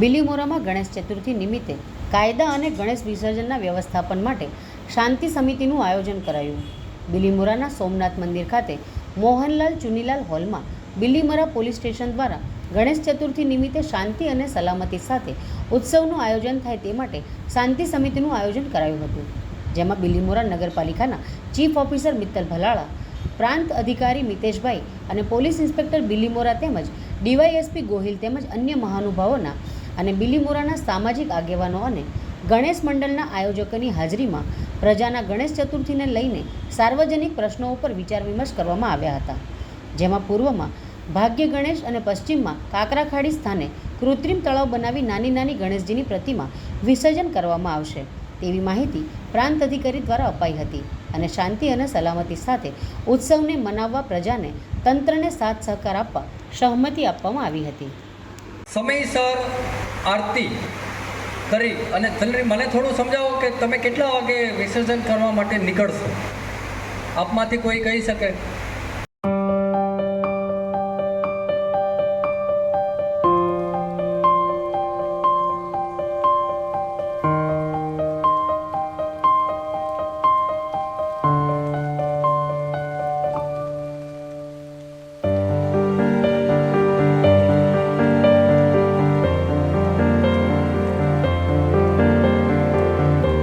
બિલીમોરામાં ગણેશ ચતુર્થી નિમિત્તે કાયદા અને ગણેશ વિસર્જનના વ્યવસ્થાપન માટે શાંતિ સમિતિનું આયોજન કરાયું. બિલીમોરાના સોમનાથ મંદિર ખાતે મોહનલાલ ચુનીલાલ હોલમાં બિલીમોરા પોલીસ સ્ટેશન દ્વારા ગણેશ ચતુર્થી નિમિત્તે શાંતિ અને સલામતી સાથે ઉત્સવનું આયોજન થાય તે માટે શાંતિ સમિતિનું આયોજન કરાયું હતું, જેમાં બિલીમોરા નગરપાલિકાના ચીફ ઓફિસર મિત્તલ ભલાળા, પ્રાંત અધિકારી મિતેશભાઈ અને પોલીસ ઇન્સ્પેક્ટર બિલીમોરા તેમજ ડીવાયએસપી ગોહિલ તેમજ અન્ય મહાનુભાવોના અને બિલીમોરાના સામાજિક આગેવાનો અને ગણેશ મંડળના આયોજકોની હાજરીમાં પ્રજાના ગણેશ ચતુર્થીને લઈને સાર્વજનિક પ્રશ્નો ઉપર વિચાર વિમર્શ કરવામાં આવ્યા હતા. જેમાં પૂર્વમાં ભાગ્ય ગણેશ અને પશ્ચિમમાં કાકરાખાડી સ્થાને કૃત્રિમ તળાવ બનાવી નાની નાની ગણેશજીની પ્રતિમા વિસર્જન કરવામાં આવશે તેવી માહિતી પ્રાંત અધિકારી દ્વારા અપાઈ હતી અને શાંતિ અને સલામતી સાથે ઉત્સવને મનાવવા પ્રજાને તંત્રને સાથ સહકાર આપવા સહમતિ આપવામાં આવી હતી. સમયસર આરતી કરી અને જલ્દી મને થોડું સમજાવો કે તમે કેટલા વાગે વિસર્જન કરવા માટે નીકળશો? આપમાંથી કોઈ કહી શકે?